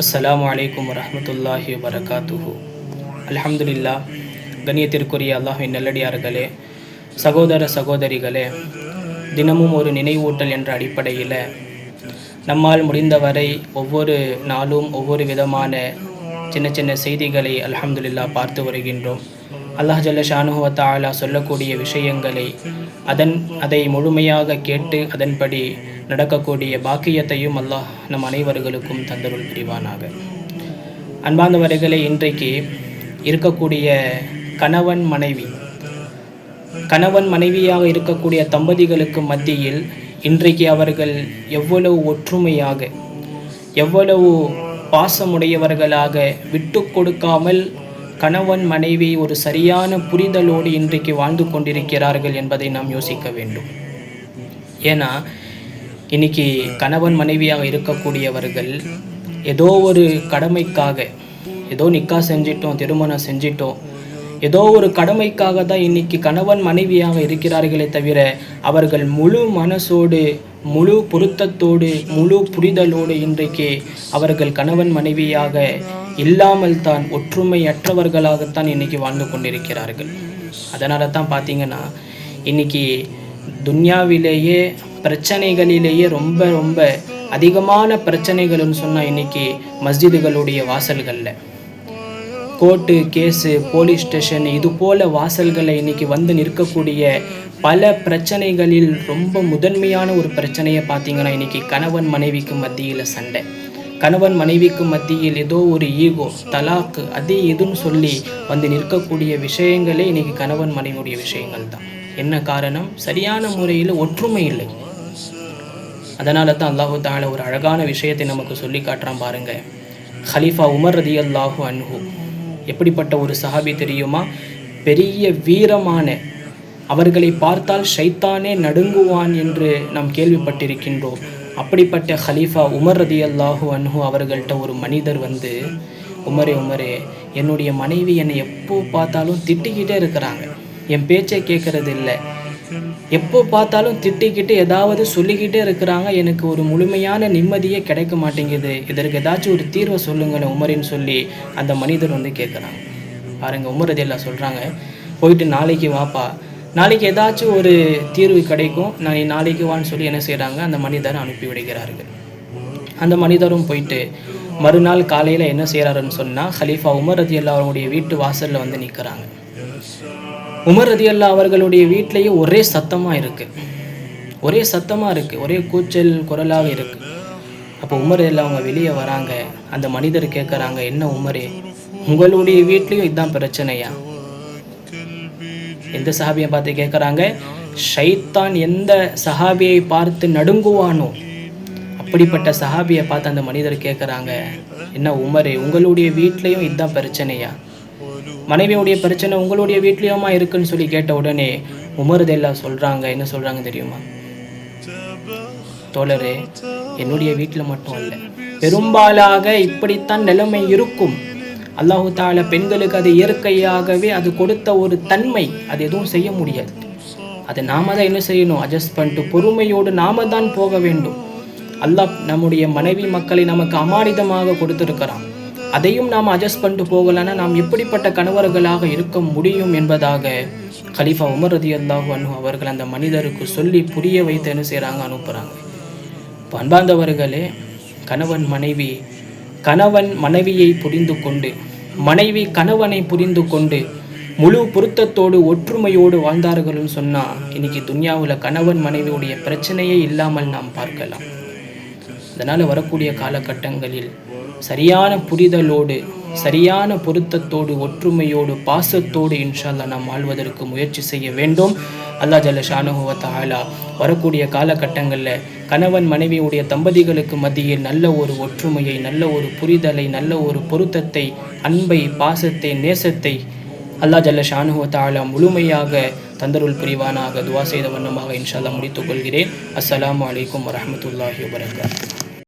அஸ்ஸலாமு அலைக்கும் வரமத்துல்லாஹி வரகாத்துஹு அலமதுல்லா கண்ணியத்திற்குரிய அல்லாஹின் நல்லடியார்களே சகோதர சகோதரிகளே தினமும் ஒரு நினைவூட்டல் என்ற அடிப்படையில் நம்மால் முடிந்தவரை ஒவ்வொரு நாளும் ஒவ்வொரு விதமான சின்ன சின்ன செய்திகளை அலமதுல்லா பார்த்து வருகின்றோம். அல்லாஹ் ஜல்ல ஷானுவ சொல்லக்கூடிய விஷயங்களை அதன் அதை முழுமையாக கேட்டு அதன்படி நடக்கக்கூடிய பாக்கியத்தையும் அல்லாஹ் நம் அனைவர்களுக்கும் தந்தருள் புரிவானாக. அன்பார்ந்தவர்களே இன்றைக்கு இருக்கக்கூடிய கணவன் மனைவி கணவன் மனைவியாக இருக்கக்கூடிய தம்பதிகளுக்கு மத்தியில் இன்றைக்கு அவர்கள் எவ்வளவு ஒற்றுமையாக எவ்வளவு பாசமுடையவர்களாக விட்டு கொடுக்காமல் கணவன் மனைவி ஒரு சரியான புரிதலோடு இன்றைக்கு வாழ்ந்து கொண்டிருக்கிறார்கள் என்பதை நாம் யோசிக்க வேண்டும். ஏன்னா இன்னைக்கு கணவன் மனைவியாக இருக்கக்கூடியவர்கள் ஏதோ ஒரு கடமைக்காக ஏதோ நிக்கா செஞ்சிட்டோம் திருமணம் செஞ்சிட்டோம் ஏதோ ஒரு கடமைக்காக தான் இன்னைக்கு கணவன் மனைவியாக இருக்கிறார்களே தவிர அவர்கள் முழு மனசோடு முழு பொருத்தத்தோடு முழு புரிதலோடு இன்றைக்கு அவர்கள் கணவன் மனைவியாக இல்லாமல் தான் ஒற்றுமையற்றவர்களாகத்தான் இன்னைக்கு வாழ்ந்து கொண்டிருக்கிறார்கள். அதனால தான் பார்த்தீங்கன்னா இன்னைக்கு துன்யாவிலேயே பிரச்சனைகளிலேயே ரொம்ப ரொம்ப அதிகமான பிரச்சனைகள்னு சொன்னால் இன்னைக்கு மஸ்ஜிதுகளுடைய வாசல்களில். கோர்ட்டு கேஸு போலீஸ் ஸ்டேஷன் இது போல் வாசல்களை இன்னைக்கு வந்து நிற்கக்கூடிய பல பிரச்சனைகளில் ரொம்ப முதன்மையான ஒரு பிரச்சனையை பார்த்திங்கன்னா இன்னைக்கு கணவன் மனைவிக்கு மத்தியில் சண்டை. கணவன் மனைவிக்கு மத்தியில் ஏதோ ஒரு ஈகோ தலாக்கு அது இதுன்னு சொல்லி வந்து நிற்கக்கூடிய விஷயங்களே இன்னைக்கு கணவன் மனைவியுடைய விஷயங்கள் தான். என்ன காரணம்? சரியான முறையில் ஒற்றுமை இல்லை. அதனால தான் அல்லாஹு தால ஒரு அழகான விஷயத்தை நமக்கு சொல்லி காட்டுறான் பாருங்கள் ஹலீஃபா உமர் ரதி அல்லாஹு அன்ஹூ. எப்படிப்பட்ட ஒரு சஹாபி தெரியுமா? பெரிய வீரமான அவர்களை பார்த்தால் ஷைத்தானே நடுங்குவான் என்று நாம் கேள்விப்பட்டிருக்கின்றோம். அப்படிப்பட்ட ஹலீஃபா உமர் ரதி அல்லாஹூ அன்ஹு அவர்கள்ட்ட ஒரு மனிதர் வந்து உமரே உமரே என்னுடைய மனைவி என்னை எப்போ பார்த்தாலும் திட்டிக்கிட்டே இருக்கிறாங்க. என் பேச்சை கேட்கறது இல்லை எப்போ பார்த்தாலும் திட்டிக்கிட்டு ஏதாவது சொல்லிக்கிட்டே இருக்கிறாங்க. எனக்கு ஒரு முழுமையான நிம்மதியே கிடைக்க மாட்டேங்குது. இதற்கு ஏதாச்சும் ஒரு தீர்வை சொல்லுங்கன்னு உமரின்னு சொல்லி அந்த மனிதர் வந்து கேட்குறாங்க. பாருங்கள் உமர் ரதியல்லா சொல்கிறாங்க போயிட்டு நாளைக்கு வாப்பா. நாளைக்கு ஏதாச்சும் ஒரு தீர்வு கிடைக்கும். நான் நாளைக்கு வான்னு சொல்லி என்ன செய்கிறாங்க அந்த மனிதரை அனுப்பி விடுகிறார்கள். அந்த மனிதரும் போயிட்டு மறுநாள் காலையில் என்ன செய்கிறாருன்னு சொன்னால் ஹலீஃபா உமர் ரதி அவருடைய வீட்டு வாசலில் வந்து நிற்கிறாங்க உமர் ரதி அல்லா அவர்களுடைய வீட்டிலேயே ஒரே சத்தமாக இருக்குது ஒரே சத்தமாக இருக்குது ஒரே கூச்சல் குரலாக இருக்குது அப்போ உமர் எல்லாம் அவங்க வெளியே வராங்க. அந்த மனிதர் கேட்குறாங்க என்ன உமரே? உங்களுடைய வீட்லேயும் இதுதான் பிரச்சனையா? எந்த சஹாபியை பார்த்து கேட்குறாங்க ஷைத்தான் எந்த சஹாபியை பார்த்து நடுங்குவானோ? அப்படிப்பட்ட சஹாபியை பார்த்து அந்த மனிதர் கேட்குறாங்க என்ன உமரே? உங்களுடைய வீட்லேயும் இதுதான் பிரச்சனையா? மனைவியுடைய பிரச்சனை உங்களுடைய வீட்லேயுமா இருக்குன்னு சொல்லி கேட்ட உடனே உமருதெல்லாம் சொல்கிறாங்க என்ன சொல்கிறாங்க தெரியுமா? தோழரே என்னுடைய வீட்டில் மட்டும் இல்லை பெரும்பாலாக இப்படித்தான் நிலைமை இருக்கும். அல்லாஹு தால பெண்களுக்கு அது இயற்கையாகவே அது கொடுத்த ஒரு தன்மை அது எதுவும் செய்ய முடியாது. அது நாம தான் என்ன செய்யணும்? அட்ஜஸ்ட் பண்ணிட்டு பொறுமையோடு நாம தான் போக வேண்டும். அல்லாஹ் நம்முடைய மனைவி மக்களை நமக்கு அமானிதமாக கொடுத்துருக்கிறான். அதையும் நாம் அட்ஜஸ்ட் பண்ணிட்டு போகலன்னா நாம் எப்படிப்பட்ட கணவர்களாக இருக்க முடியும் என்பதாக கலீஃபா உமர் ரதி அல்லாஹு அனு அவர்கள் அந்த மனிதருக்கு சொல்லி புரிய வைத்து என்ன செய்கிறாங்க அனுப்புகிறாங்க இப்போ கணவன் மனைவி கணவன் மனைவியை புரிந்து கொண்டு மனைவி கணவனை புரிந்து கொண்டு முழு பொருத்தத்தோடு ஒற்றுமையோடு வாழ்ந்தார்கள்னு சொன்னால் இன்னைக்கு துன்யாவில் கணவன் மனைவியுடைய பிரச்சனையே இல்லாமல் நாம் பார்க்கலாம். அதனால் வரக்கூடிய காலகட்டங்களில் சரியான புரிதலோடு சரியான பொருத்தத்தோடு ஒற்றுமையோடு பாசத்தோடு இன்ஷால்லா நாம் வாழ்வதற்கு முயற்சி செய்ய வேண்டும். அல்லா ஜல்ல ஷானுவத் ஆலா வரக்கூடிய காலகட்டங்களில் கணவன் மனைவியுடைய தம்பதிகளுக்கு மத்தியில் நல்ல ஒரு ஒற்றுமையை நல்ல ஒரு புரிதலை நல்ல ஒரு பொருத்தத்தை அன்பை பாசத்தை நேசத்தை அல்லா ஜல்ல ஷானுவத் ஆலா முழுமையாக தந்தருள் புரிவானாக துவா செய்த வண்ணமாக இன்ஷால்லா முடித்துக் கொள்கிறேன். அஸ்லாம் அலைக்கும் வரமத்துல்லாஹி வரகாத்து